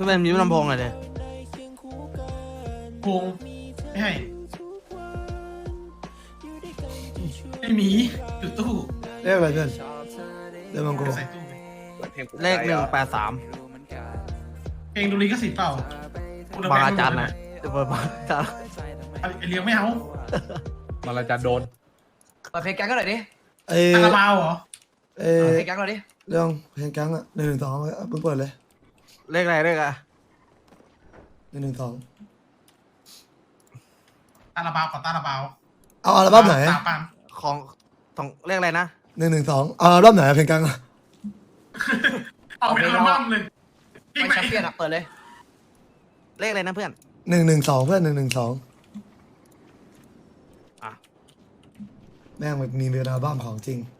พื่อนเป็นยิ้มลำโพงหน่อยเลยพงไม่ให้ไม่มีอยู่ตู้เลขอะไรเพื่อนเลขมังกรใส่ตู้ไปเลขหนึ่งแปดสามเพลงดูลิขสิทธิ์เปล่าพูดแล้วบางแม่อาจารย์นะเดี๋ยวเปิดบางอาจารย์ไอ้เลี้ยงไม่เอามาลาจานโดนเปิดเพลงแก๊งกันหน่อยดิเอ้คาราบาวเหรอเอ้เปิดเพลงแก๊งหน่อยดิเรื่องเพลงแก๊งอะหนึ่งหนึ่งสองเพิ่งเปิดเลย เลขอะไรเลขอะหนึ่งหนึ่งสองตาลาบาวกับตาลาบาวเอาอัลบั้มไหนตาปามของของเลขอะไรนะหนึ่งหนึ่งสองเอาอัลบั้มไหนอะเพลงกลางอะเอาเป็นอัลบั้มเลยเพลงไม่ไหนแชมเปี้ยนอะเปิดเลย เลขอะไรนะเพื่อนหนึ่งหนึ่งสองเพื่อนหนึ่งหนึ่งสองอะ แม่งมันมีเป็นอัลบั้มของจริงเงินก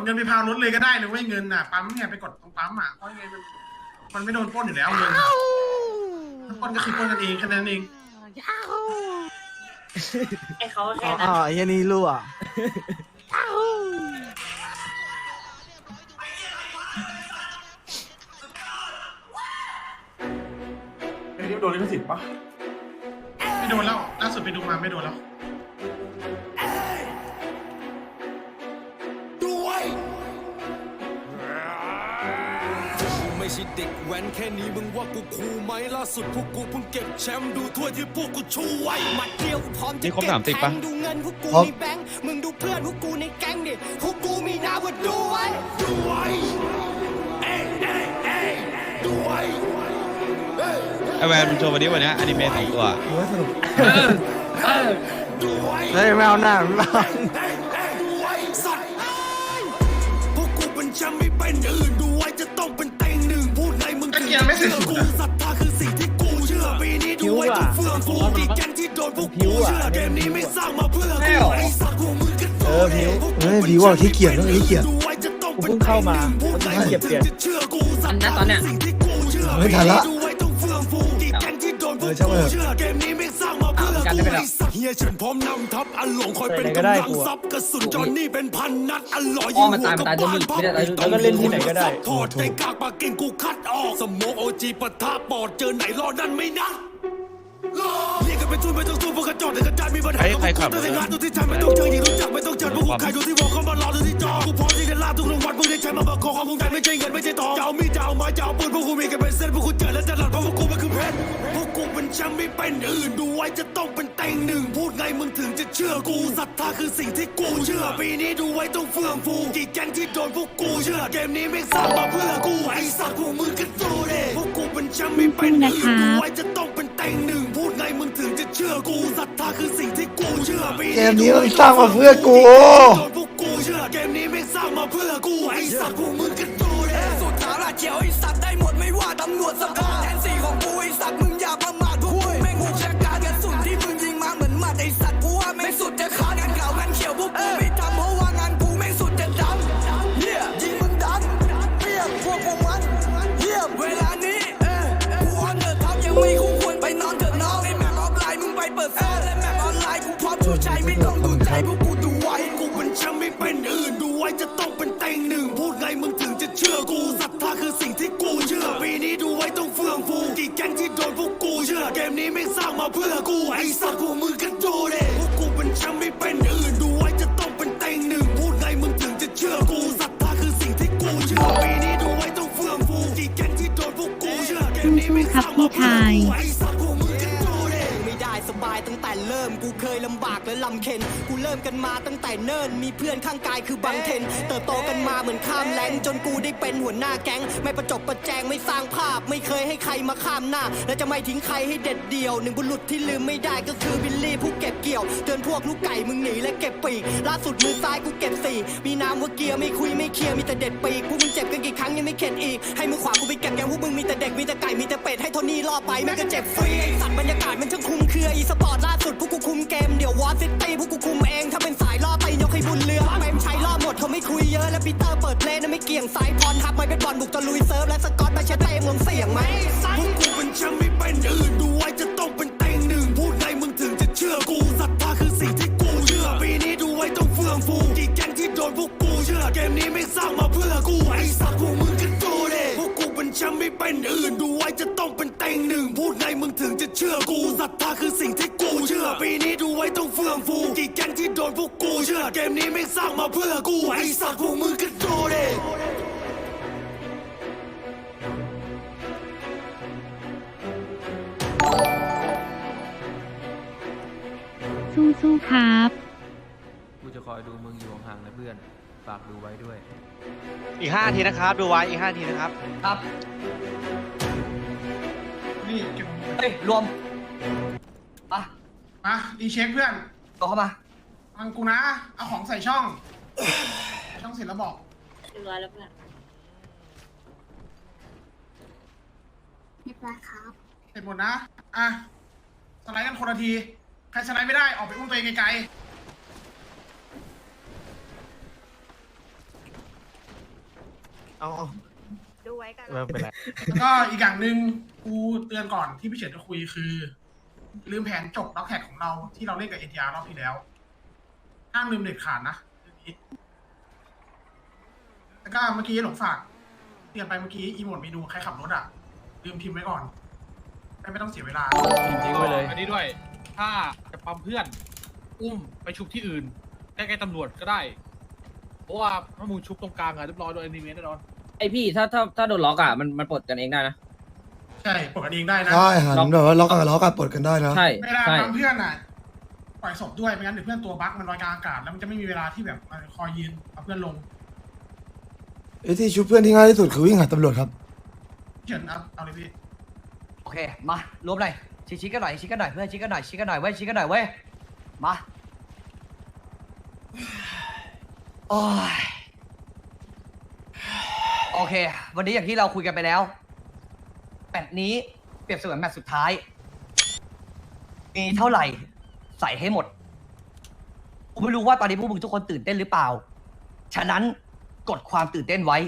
ดเงินไปพาวรถเลยก็ได้นะเว้ยเงินน่ะปั๊มเนี่ยไปกดตรงปั๊มอะเพราะเงินมันมันไม่โดนปล้นอยู่แล้วเงินปล้นก็คือปล้นกันเองแค่นั้นเองไอ้เขาอ๋แค่อนั้น อ๋อไอ้เหี้ยนี่รั่วไอ้นี่โดนลิขสิทธิ์ปะไม่โดนแล้วล่าสุดไปดูมาไม่โดนแล้ว ใช่เด็กแว้นแค่นี้มึงว่ากูคูลไหมล่าสุดพวกกูเพิ่งเก็บแชมป์ดูถ้วยที่พวกกูชูไว้หมัดเดียวกูพร้อมจะนี่ครบสามสิบปะดูเงินพวกกูครบมีแบงค์มึงดูเพื่อนพวกกูในแก๊งดิพวกกูมีนามว่าดูไว้ดูไว้เอ้ยเอ้ยเอ้ยดูไว้ไอแวนมันโชว์วันนี้วันนี้อนิเมะสองตัวโอ้ยสนุกเฮ้ยไม่เอาหน้าไม่เยงไม่เสร็จสุดกูอะศรัทธาคือสิ่งที่กูเชื่อปีนี้ดูไว้ต้องเฟื่องฟูกี่แกงที่โดนพวกกูเชื่อเกมนี้ไม่สร้างมาเพื่อกูไอ้สัตว์พวกมึงก็โดนเองเฮ้ยดีว่าขี้เกียจต้องขี้เกียจดูไว้จะต้องเป็นเต็งหนึ่งพูดไงมึงถึงจะเชื่อกูศรัทธาคือสิ่งที่กูเชื่อไม่ทันละดูไว้ต้องเฟื่องฟูกี่แกงที่โดนพวกเออช่างกูมั กมนี้ไม่สร้างมาเพื่อกูไอ้สัตว์เฮียฉันพร้อมนำทัพอันหลงคอยเป็นกำลังซับกระสุนจอนนี่เป็นพันนัดอันหล่อยิงหัวกับบ้านพับแล้วก็เล่นที่ไหนก็ได้ถอดในกากปากกิ่งกูคัดออกสมองโอจีปะทะปอดเจอไหนรอนั่นไม่นัด เรียกกันเป็นทุนไม่ต้องสู้พวกกระจอกในกระจายมีปัญหาใครใครขับต้องงานดูที่ฉันไม่ต้องเจอยิ่งรู้จักไม่ต้องเจอพวกกูใครดูที่วอลเข้ามารอดูที่จอกูพร้อมที่จะล่าทุกรางวัลพวกนี้ใช้มาประคองของพวกนั้นไม่ใช่เงินไม่ใช่ทองจะเอามีดจะเอาไม้จะเอาปืนพวกกูมีกันเป็นเส้นพวกกูเจอแล้วจะหลัดเพราะพวกกูมันคือเพชรพวกกูเป็นแชมป์ไม่เป็นอื่นดูไว้จะต้องเป็นเต็งหนึ่งพูดไงมึงถึงจะเชื่อกูศรัทธาคือสิ่งที่กูเชื่อปีนี้ดูไว้ต้องเฟื่องฟูกี่แกงที่โดนพวกกูเชื่อเกมนี้ไม่สร้างมาเพื่อกูไอ้สัตว์พวกมึงก็ดูเด้พวกกูเป็นแชมป์ไม่เป็นอื่นดูไว้จะต้องเป็นเต็ งหนึ่งพูดไงมึงถึงจะเชื่อกูศรัทธาคือสิ่งที่กูเชื่อปีเกมนี้มันสร้างมาเพื่อกูโดนพวกกูเชื่อเกมนี้ไม่สร้างมาเพื่อกูไอ้สัตว์พวกมึงก็ดูเด้สุดท้ายละเจียวไอ้สัตว์ได้หมดไม่ว่าตำรวจสภาแทนสี่ของกูไอ้สัตว์มึงอย่าประมาทพวกกูแม่งหูชะการกันสุดที่มึงยิงมาเหมือนหมัดไอ้สัตว์กูว่าไม่งสุดจะขาดงานเก่างาน ม่สร้างมาเพื่อกูไอ้สัตว์พวกมึงก็ดูเด้พวกกูเป็นแชมป์ไม่เป็นอื่นดูไว้จะต้องเป็นเต็งหนึ่งพูดไงมึงถึงจะเชื่อกูศรัทธาคือสิ่งที่กูเชื่อปีนี้ดูไว้ต้องเฟื่องฟูกี่แกงที่โดนพวกกูเชื่อเกมนี้ไม่สร้างมาเพื่อกูไอ้สัตว์พวกมึงก็ดูเด้ไม่ได้สบายตั้งแต่เริ่มกูเคยลำบาก และลำเค็นกูเริ่มกันมาตั้งแต่เนิ่นมีเพื่อนข้างกายคือบังเทนเติบโตกันมาเหมือนข้ามแลนจนกูได้เป็นหัวหน้าแก๊ง ไม่ประจบประแจงไม่สร้างภาพ ไม่เคยให้ใครมาข้ามหน้า และจะไม่ทิ้งใครให้เด็ดเดี่ยว หนึ่งบุรุษที่ลืมไม่ได้ก็คือบิลลี่ผู้เก็บเกี่ยวเตือนพวกลูกไก่มึงหนีและเก็บปีกล่าสุดมือซ้ายกูเก็บสี่มีน้ำว่าเกียร์ไม่คุยไม่เคลียร์มีแต่เด็ดปีกพวกมึงเจ็บกันกี่ครั้งยังไม่เข็ดอีกให้มือขวากูไปเก็บแกงพวกมึงมีแต่เด็กมีแต่ไก่มีแต่เป็ดให้โทนี่ล่อไปแม่ก็เจ็บฟรีสัตว์บรรยากาศมันช่างคุ้มเครืออีสปอร์ตล่าสุดพวกกูคุมเกมเดี๋ยววอร์ซิตี้พวกกูคุมเองถ้าเป็นสายล่อไปยกให้บุญเรือเปรมชัยล่อหมดเขาไม่คุยเยอะ และปีเตอร์เปิดเพลงนะไม่เกี่ยงสายพรหักไม่เป็นบอลบุกตะลุยเซิร์ฟและสกอตมาเชตเต้มึงเสี่ยงไหมพวกกูเป็นแชมป์ไม่เป็นอื่นดูไว้จะต้องเป็นเต็งหนึ่งพูดไงมึงถึงจะเชื่อกูศรัทธาคือสิ่งที่กูเชื่อปีนี้ดูไว้ต้องเฟื่องฟูกี่แก๊งที่โดนพวกกูเชื่อเกมนี้ไม่สร้างมาเพื่อกูไอ้สัตว์พวกมึงก็ดูดิพวกกูเป็นแชมป์ไม่เป็นอื่นดูไว้จะต้องเป็นเต็งหนึ่งพูดไงมึงถึงจะเชื่อกูศรัทธาคือสิ่ง องเฟื่องฟูกี่แก๊งที่โดนพวกกูเชื่อเกมนี้ไม่สร้างมาเพื่อกูไอ้สัตว์พวกมึงก็ดูดิสู้ๆครับ กูจะคอยดูมึงอยู่ห่างๆนะเพื่อน ฝากดูไว้ด้วย อีกห้าทีนะครับ ดูไว้อีกห้าทีนะครับ ครับนี่เก็บเฮ้ยรวมมามาดีเช็คเพื่อน ตัวเข้ามาฟังกูนะ เอาของใส่ช่อง ช่องเสร็จแล้วบอก เรียบร้อยแล้วเพื่อนเรียบร้อยครับ เสร็จหมดนะ อะ สไลด์กันคนละที ใครสไลด์ไม่ได้ ออกไปอุ้มตัวเองไกลเอาดูไว้กัน ไม่เป็นไร ๆ แล้วก็อีกอย่างหนึ่งกูเตือนก่อนที่พี่เฉินจะคุยคือ ลืมแผนจบล็อกแท็กของเราที่เราเล่นกับเอ็นทีอาร์รอบที่แล้วห้ามลืมเด็ดขาดนะเรื่องนี้แล้วก็เมื่อกี้หลงฝากเตือนไปเมื่อกี้อีโมดเมนูใครขับรถอะ ลืมพิมพ์ไว้ก่อนไม่ต้องเสียเวลาทิ้งไว้เลย อันนี้ด้วย ถ้าจะปั๊มเพื่อน อุ้มไปชุบที่อื่น ใกล้ๆตำรวจก็ได้ เพราะว่าถ้ามึงชุบตรงกลางอะเรียบร้อยโดนแอนิเมะแน่นอน ไอพี่ถ้าถ้าถ้าโดนล็อกอะมันมันปลดกันเองได้นะ ใช่ปลดกันเองได้นะได้หันแบบว่าล็อกกันล็อกกันปลดกันได้นะใช่เวลาใช่ ทำเพื่อนอะปล่อยศพด้วยไม่งั้นเดี๋ยวเพื่อนตัวบั๊กมันลอยกลางอากาศแล้วมันจะไม่มีเวลาที่แบบมาคอยยืนเอาเพื่อนลงไอ้ที่ชุบเพื่อนที่ง่ายที่สุดคือวิ่งหาตำรวจครับ เฉินเอาเอาเลยพี่โอเค มารวมหน่อยชี้ชี้กันหน่อยชี้กันหน่อยเพื่อนชี้กันหน่อยชี้กันหน่อยเว้ยชี้กันหน่อยเว้ย มาโอ้ยโอเค วันนี้อย่างที่เราคุยกันไปแล้ว แมตช์นี้เปรียบเสมือนแมตช์สุดท้าย มีเท่าไหร่ใส่ให้หมดผมไม่รู้ว่าตอนนี้พวกมึงทุกคนตื่นเต้นหรือเปล่า ฉะนั้นกดความตื่นเต้นไว้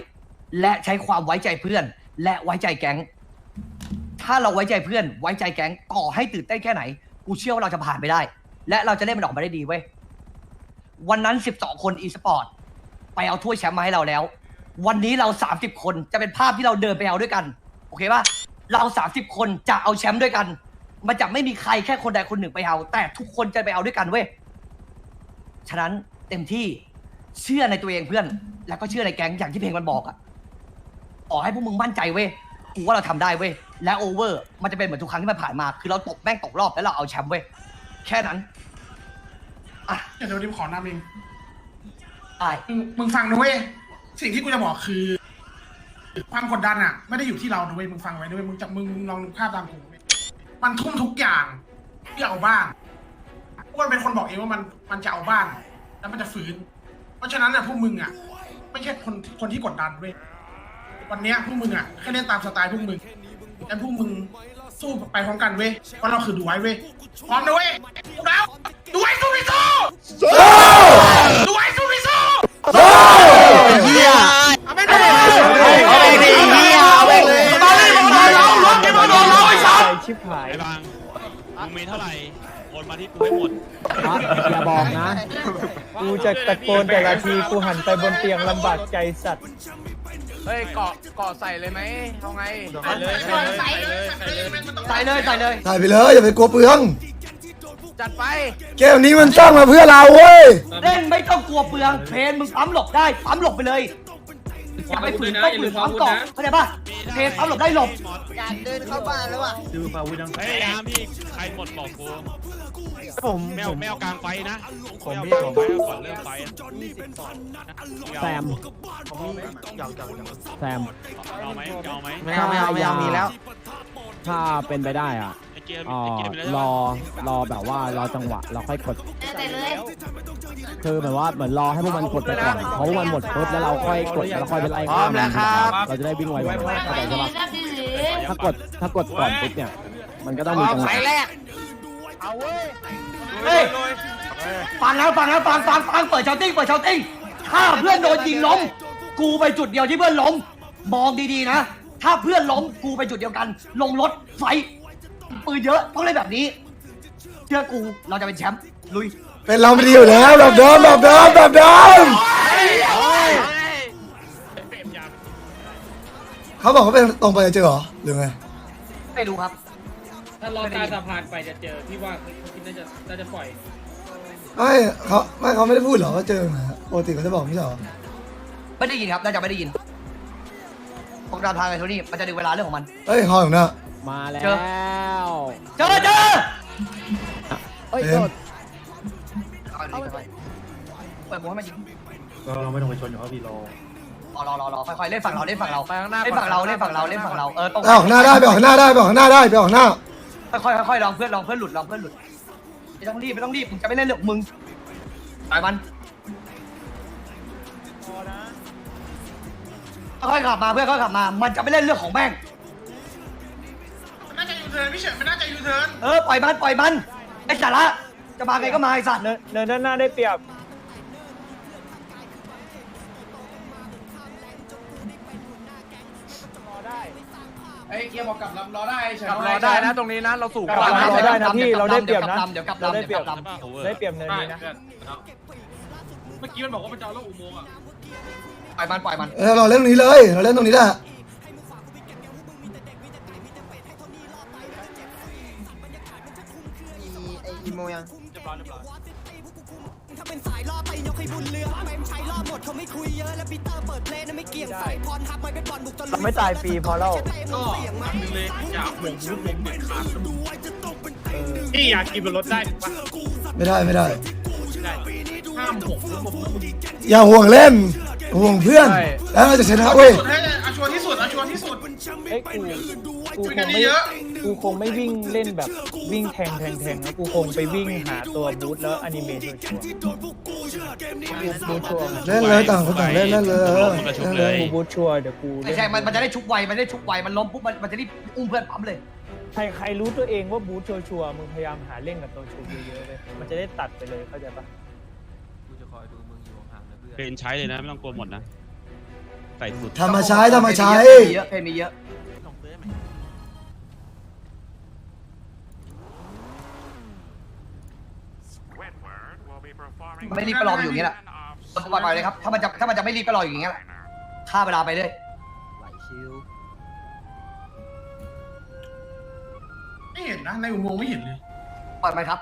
และใช้ความไว้ใจเพื่อน และไว้ใจแก๊ง ถ้าเราไว้ใจเพื่อนไว้ใจแก๊งต่อให้ตื่นเต้นแค่ไหน กูเชื่อว่าเราจะผ่านไปได้ และเราจะเล่นมันออกมาได้ดีเว้ย วันนั้น 12 คนอีสปอร์ตไปเอาถ้วยแชมป์มาให้เราแล้ว วันนี้เรา 30 คนจะเป็นภาพที่เราเดินไปเอาด้วยกัน โอเคป่ะ เรา30คนจะเอาแชมป์ด้วยกัน มันจะไม่มีใครแค่คนใดคนหนึ่งไปเอา แต่ทุกคนจะไปเอาด้วยกันเว้ย ฉะนั้นเต็มที่เชื่อในตัวเองเพื่อน แล้วก็เชื่อในแก๊งอย่างที่เพลงมันบอกอะขอให้พวกมึงมั่นใจเว้ยกูว่าเราทำได้เว้ย และโอเวอร์ มันจะเป็นเหมือนทุกครั้งที่มันผ่านมา คือเราตกแม่งตกรอบแล้วเราเอาแชมป์เว้ย แค่นั้น อะเดี๋ยวรีบขอนำเองได้มึงมึงฟังนะเว้ยสิ่งที่กูจะบอกคือ ความกดดันอะ ไม่ได้อยู่ที่เราด้วยมึงฟังไว้ด้วยมึงจะมึงลองนึกภาพตามกูเว้ยมันทุ่มทุกอย่างที่เอาบ้านอ้วนเป็นคนบอกเองว่ามันมันจะเอาบ้าน แล้วมันจะฟื้นเพราะฉะนั้นอะพวกมึงอะ ไม่ใช่คนคนที่กดดันเว้ยวันเนี้ยพวกมึงอะแค่เล่นตามสไตล์พวกมึงแต่พวกมึงสู้ไปพร้อมกันเว้ยเพราะเราคือดูไว้เว้ยพร้อมนะเว้ยดูแล้วดูไว้สู้ไม่สู้ดูไว้สู้ไม่สู้ เฮีย ชิบหายไอ้บางมึงมีเท่าไหร่โอนมาที่กูให้หมดอย่าบอกนะ กูจะตะโกนแต่ละทีกูหันไปบนเตียงลำบากใจสัตว์เฮ้ยเกาะเกาะใส่เลยไหมเอาไงใส่เลยใส่เลยใส่เลยใส่เลยใส่เลยใส่เลยถ่ายไปเลยอย่าไปกลัวเปลือง จัดไปเกมนี้มันสร้างมาเพื่อเราเว้ย เล่นไม่ต้องกลัวเปลืองเพนมึงปั๊มหลบได้ปั๊มหลบไปเลย อย่าไปฝืนต้องฝืนปั๊มก่อนเข้าใจป่ะเพนปั๊มหลบได้หลบอยากเดินเข้าบ้านแล้วอะดูมาวุ้ดังเฮ้ยยามพี่ใครหมดบอกกูผมไม่เอาไม่เอากลางไฟนะผมไม่พี่เอาผกลางมไฟเอาก่อนเริ่มไฟอะแซมหยอกหยอกแซมเอาไหมเอาไหมไม่เอาไม่เอาไม่เอามีแล้ว ถ้าเป็นไปได้อะไอ้เกมอ่อไอ้เกมไปแล้วรอรอแบบว่ารอจังหวะเราค่อยกดแต่เลย คือแบบว่าเหมือนรอให้พวกมันกดไปก่อนเพราะว่ามันหมดปุ๊บแล้วเราค่อยกดแล้วเราค่อยไปไล่พร้อมแล้วครับ เราจะได้วิ่งไวๆเข้าใจใช่ปะก็ดื้อถ้ากดถ้ากดก่อนปุ๊บเนี่ย มันก็ต้องมีจังหวะเฮ้ยฟังแล้วฟังแล้วฟังฟังฟังเปิดเชาติ้งเปิดเชาติ้งถ้าเพื่อนโดนยิงล้ม กูไปจุดเดียวที่เพื่อนล้ม มองดีๆนะ ถ้าเพื่อนล้มกูไปจุดเดียวกัน ลงรถไฟปืนเยอะต้องเล่นแบบนี้เชื่อกูเราจะเป็นแชมป์ลุย เป็นเราไม่ดีอยู่แล้วแบบเดิมแบบเดิมแบบเดิมเขาบอกเขาเป็นตรงไปเจอเหรอหรือไงไม่รู้ครับ ถ้ารอใต้สะพานไปจะเจอที่ว่าคิดน่าจะน่าจะปล่อยไม่เขาไม่เขาไม่ได้พูดเหรอว่าเจอไหนอะปกติเขาจะบอกไม่ใช่เหรอไม่ได้ยินครับน่าจะไม่ได้ยินพวกดาวทางไอ้โทนี่มันจะดึงเวลาเรื่องของมันเฮ้ยฮออยู่นะมาแล้เจอวเจอเจอเอ้ยเอ็โทม ษเอาดิค่อยๆเปิดหมวกให้มันยิงเราไม่ต้องไปชนเขาพี่รอรอรอรอรอค่อยๆเล่นฝั่งเราเล่นฝั่งเราเล่นฝั่งเราเล่นฝั่งเราเล่นฝั่งเราเออตรงไปออกหน้าได้ไปออกหน้าได้ไปออกหน้าได้ไปออกหน้า ค่อยๆค่อยๆลองเพื่อนลองเพื่อนหลุดลองเพื่อนหลุดไม่ต้องรีบไม่ต้องรีบมึงจะไม่เล่นเรื่องของมึงปล่อยมันค่อยๆขับมาเพื่อนค่อยๆขับมา มันจะไม่เล่นเรื่องของแม่ง มันน่าจะยูเทิร์นพี่เฉินมันน่าจะยูเทิร์นเออปล่อยมันปล่อยมันไอ้สาระ จะมาไงก็มาไอ้สัตว์เนินเนินด้านหน้าได้เปรียบไอ้เกียร์บอกกลับลำรอได้เฉยกลับรอได้นะตรงนี้นะเราสูงกกลัว่าบรอได้นะพี่เราได้เปรียบนะเดี๋ยวกลับเราลำได้เดี๋ยวเปรีกยลับบลำ ได้เปรียบเนินได้นี้นะเพื่อนเมื่อกี้มันบอกว่ามันจะเอาแล้วอุโมงค์อะปล่อยมันปล่อยมัน เออเราเล่นตรงนี้เลย เราเล่นตรงนี้แหละ ถ้าเป็นสายล่อไปยกให้บุญเรือเป็นใช้ล่อหมดเขาไม่คุยเยอะและปีเตอร์เปิดเพลงนั้นไม่เกี่ยงใส่พรทับไม่เป็นบอลบุกตะลุเราไม่ตายฟรีพอแล้วก็อันนึงเลยอยากหมงยุบหมงเด็ดขาดพี่อยากกินบนรถได้ถูกปะไม่ได้ไม่ได้ห้ามหมงยุบหมงมึงอย่าห่วงเล่นห่วงเพื่อนใช่แล้วเราจะชนะเว้ยสุดให้เอาชัวร์ที่สุดเอาชัวร์ที่สุดเอ้ยกูกูคุยคกันงไม่เยอะ กูคงไม่วิ่งเล่นแบบวิ่งแทงแทงแทงแล้วกูคงไปวิ่งหาตัวบูทแล้วอนิเมะชัวร์ๆบูทชัวร์เล่นเลยต่างคนต่างเล่นเล่นเลยเออมันก็ชุบเล่นเลเลยยกูบูทชัวร์เดี๋ยวกูไม่ใช่มันมันจะได้ชุบไวมันได้ชุบไวมันล้มปุ๊บมันมันจะรีบอุ้มเพื่อนปั๊มเลยใครใครรู้ตัวเองว่าบูทชัวร์ๆมึงพยายามหาเล่นกับตัวชุบเยอะๆเลยมันจะได้ตัดไปเลยเข้าใจปะกูจะคอยดูมึงอยู่ห่างๆนะเพื่อนเป็นใช้เลยนะไม่ต้องกลัวหมดนะใส่สุดทำมาใช้ทำมาใช้มีเยอะเพลงมีเยอะ ไม่รีบก็รอไปอยู่อย่างนี้แหละปล่อยไปเลยครับ ถ้ามันจะถ้ามันจะไม่รีบก็รออยู่อย่างนี้แหละฆ่าเวลาไปเรื่อยไม่เห็นนะในอุโมงค์ไม่เห็นเลยปล่อยไปครับ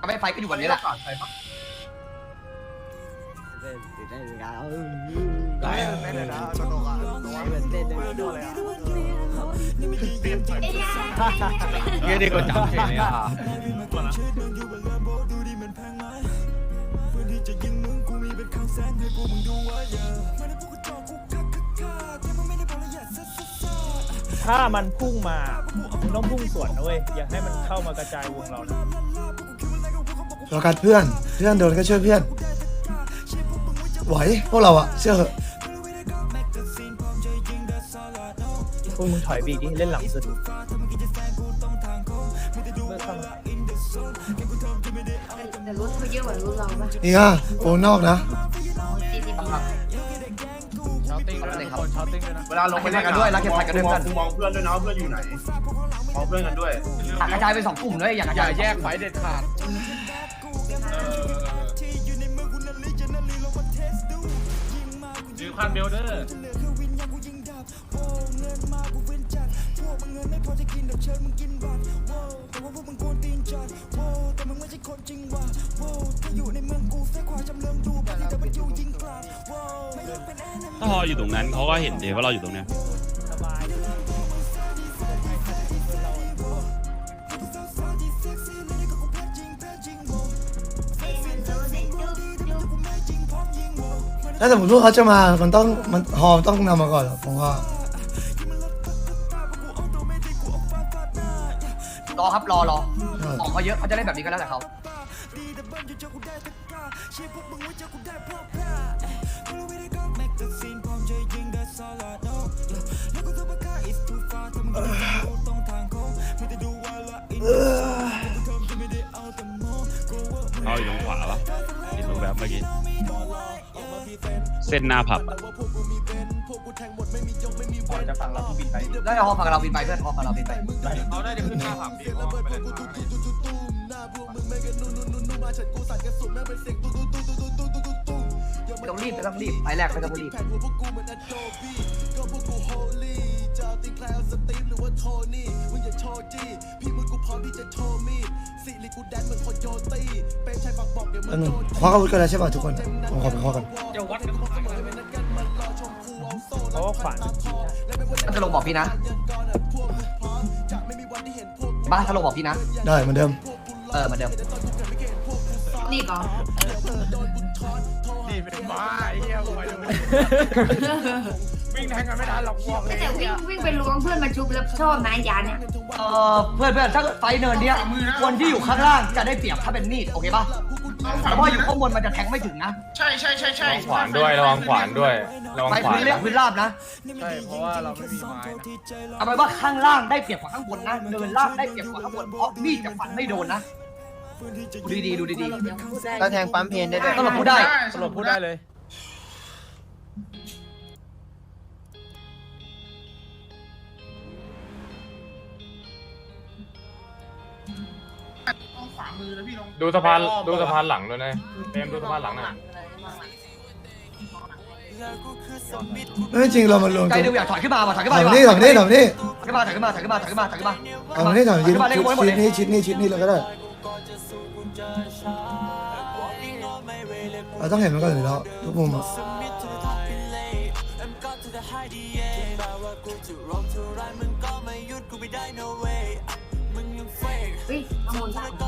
ถ้าไม่ไฟก็อยู่แบบนี้แหละเฮ้ยนี่ก็จับเฉยเลยอะ ถ้ามันพุ่งมามึงต้องพุ่งสวนนะเว้ยอย่าให้มันเข้ามากระจายวงเรานะเรากัดเพื่อน เพื่อนโดนก็ช่วยเพื่อน ไหวพวกเราอะเชื่อเหอะพวกมึงถอยไปอีกดิเล่นหลังสุด แต่รุ่นเขาเยอะกว่ารุ่นเราปะนี่ฮะโอนอกนะสี่สิบครับชาวติ้งด้วยนะคนชาวติ้งด้วยนะเวลาลงไปรักเก็บไฟกันด้วยรักเก็บไฟกันด้วยเพื่อนมองเพื่อนด้วยนะเพื่อนอยู่ไหนมองเพื่อนกันด้วยอยากกระจายเป็นสองกลุ่มด้วยอยากกระอจาย่ายแยกไฟเด็ดขาดถือคันเบลเดอร์ ถ้าพออยู่ตรงนั้นเขาก็เห็นเดี๋ยวว่าเราอยู่ตรงเนี้ยสบายถ้าสมมติว่าเขาจะมา มันต้อง มันฮอมต้องนำมาก่อนเหรอผมว่า รอครับรอรอใช่ของเขาเยอะเขาจะเล่นแบบนี้ก็แล้วแต่เขา เขาอยู่ตรงขวาปะเห็นรงแบบเมื่อกี้ เส้นหน้าผับอะพอจะฟังเราบินไปได้ฮอฝั่งเราบินไปเพื่อนฮอฝั่งเราบินไปเขาได้จะขึ้นหน้าผับดีเพราะว่าไปเล่นมาไม่ต้องรีบ ไม่ต้องรีบไปแรกไม่ต้องรีบอันนึงคว้าอาวุธกันแล้วใช่ป่ะทุกคนผมขอไปคว้ากันจะวัดกันเสมอเลยนะเพราะว่าขวานมันกินได้ถ้าจะลงบอกพี่นะบ้าถ้าลงบอกพี่นะ ได้เหมือนเดิม เออเหมือนเดิมนี่ก่อนนี่เป็นบ้าไอ้เหี้ยไปดู วิ่งแทงกันไม่ทันหรอกพวกเลยแต่วิ่งวิ่งไปล้วงเพื่อนมาชุบแล้วชอบนะยาเนี่ยเออเพื่อนเพื่อนถ้าเกิดไฟเนินเนี้ยคนที่อยู่ข้างล่างจะได้เปรียบถ้าเป็นมีดโอเคป่ะต้องเพฝ่าราะมืว่าอยู่อนะข้างบนมันจะแทงไม่ถึงนะใช่ใช่ใช่ใช่ขวานด้วยระวังขวานด้วยระวังไฟขวาพื้นนเรียกพื้นราบนะใช่เพราะว่าเราไม่มีไม้นะเอาไปนว่าข้างล่างได้เปรียบกว่าข้างบนนะเนินล่างได้เปรียบกว่าข้างบนเพราะมีดจะฟันไม่โดนนะดูดีๆดูดีถ้าแทงปั๊มเพนได้ด้วยๆตำรวจพูดได้สรุปพูดได้เลย ต้องฝ่ามือนะพี่ลงดูสะพานดูสะพานหลังด้วยนะเต็มดูสะพานหลังหน่อยไม่จริงเรามันรวมใจตัวดูอยากถอยขึ้นมาว่ะถอยขึ้นถมาอยดีมากนี่ถอยมานี่ถอยมานี่ถอยขึ้นมาถอยขึ้นมาถอยขึ้นมาถอยขึ้นมาถอยขึ้นมาเอามานี่ถอยมาชิดถอยขึ้นมาเล่นบอลหมดชิเลดยนี่ชิดนี่ชิดนี่เลยก็ได้เราต้องเห็นมันก่อนอยู่แล้วทุกมุมอะเฮ้ยข้างบนบ้าน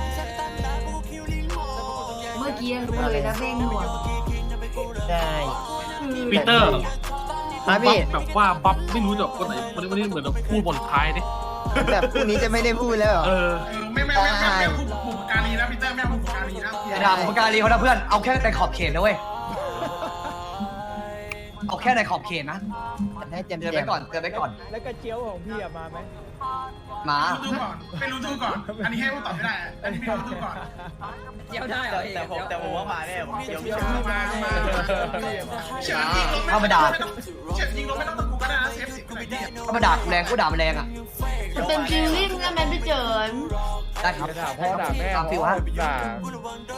อกี้รู้เลยนะแม่งหนวดได้ ปีเตอร์ครับพี่ แบบว่าบัฟไม่รู้แบบคนไหนวันนี้วันนี้เหมือนแบบพูดบนท้ายดิแบบพรุ่งนี้จะไม่ได้พูดแล้วเหรอ เออเออไม่ไม่ไม่ไม่ไม่ผูกผูกการีนะพี่เตอร์ไม่เอาผูกการีนะอย่าด่าผมการีเขานะเพื่อน เอาแค่ในขอบเขตนะเว้ย เอาแค่ในขอบเขตนะ ให้เต็มเตือนเต็ไว้มก่อนเตือนไว้ก่อน แล้วกระเจียวของพี่อะมาไหม มารู้ตัวก่อนไม่รู้ตัวก่อน อันนี้ให้พูดตอบไม่ได้อันนี้ไม่รู้ตัวก่อนเจียวได้เหรอแต่ผมแต่ผมว่ามาแน่ผมเดี๋ยวเดี๋ยวมามาเฉินยิงลงไม่เฉินยิงลงไม่ต้องตะกูก็ได้นะเซฟสิบก็ได้ถ้ามาด่ากูแรงกูด่ามันแรงอะมันเป็นฟิลลิ่งนะแมนพี่เจินได้ครับจะด่าพ่อด่าแม่ตามฟิวฮะด่า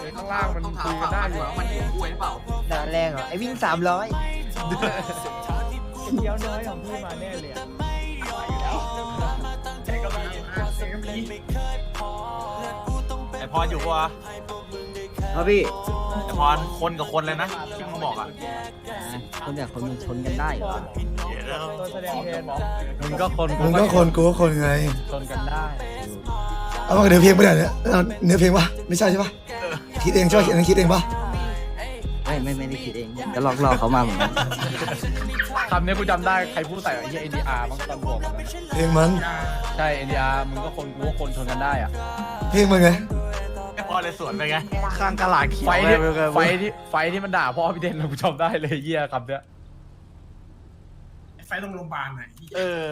เดี๋ยวข้างล่างมันคุยกันได้อยู่มันเห็นกูเปล่าด่าแรงเหรอไอ้วิ่งสามร้อยกระเจียวน้อยของพี่มาแน่เลย ไอพรอยู่ปะวะครับพี่ไอพรคนกับคนเลยนะที่มึงบอกอะคนอยากคนมันชนกันได้เหรอตัวแสดงแทนมึงก็คนมึงก็คนกูก็คนไง ชนกันได้เอามาเนื้อเพลงปะเนี่ยเอาเนื้อเพลงปะไม่ใช่ใช่ปะคิดเองใช่ปะอันนั้นคิดเองปะ ไม่ไม่ไม่ได้คิดเองก็ลอกลอกเขามาเหมือนกันคำนี้กูจำได้ใครพูดใส่ไอ้เหี้ย NDR มั้งตอนบอกอะเพลงมัน ใช่ NDR มึงก็คนกูก็คนชนกันได้อะ เพลงมันไงไอพรเลยสวนไปไง ข้างกะลาเขียวไฟที่ไฟที่ไฟที่มันด่าพ่อพี่เด่นกูจำได้เลยเหี้ยคำเนี้ย ไฟตรงโรงพยาบาลไหน เออ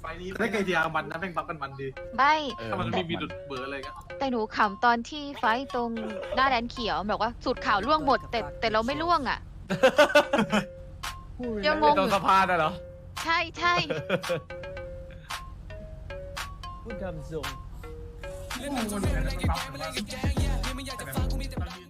ไฟนี้ได้ไกลเดียมันนะแม่งบัฟกันมันดี ไม่ถ้ามันไม่มีดุดเบอร์อะไรก็แต่หนูขำตอนที่ไฟท์ตรงหน้าแดนเขียวบอกว่าสูตรข่าวล่วงหมดแต่แต่เราไม่ล่วงอะ ยังงงตรองยู่สะพานน่ะเหรอ ใช่ใช่พูดทำทรง เล่นวนกันนะครับ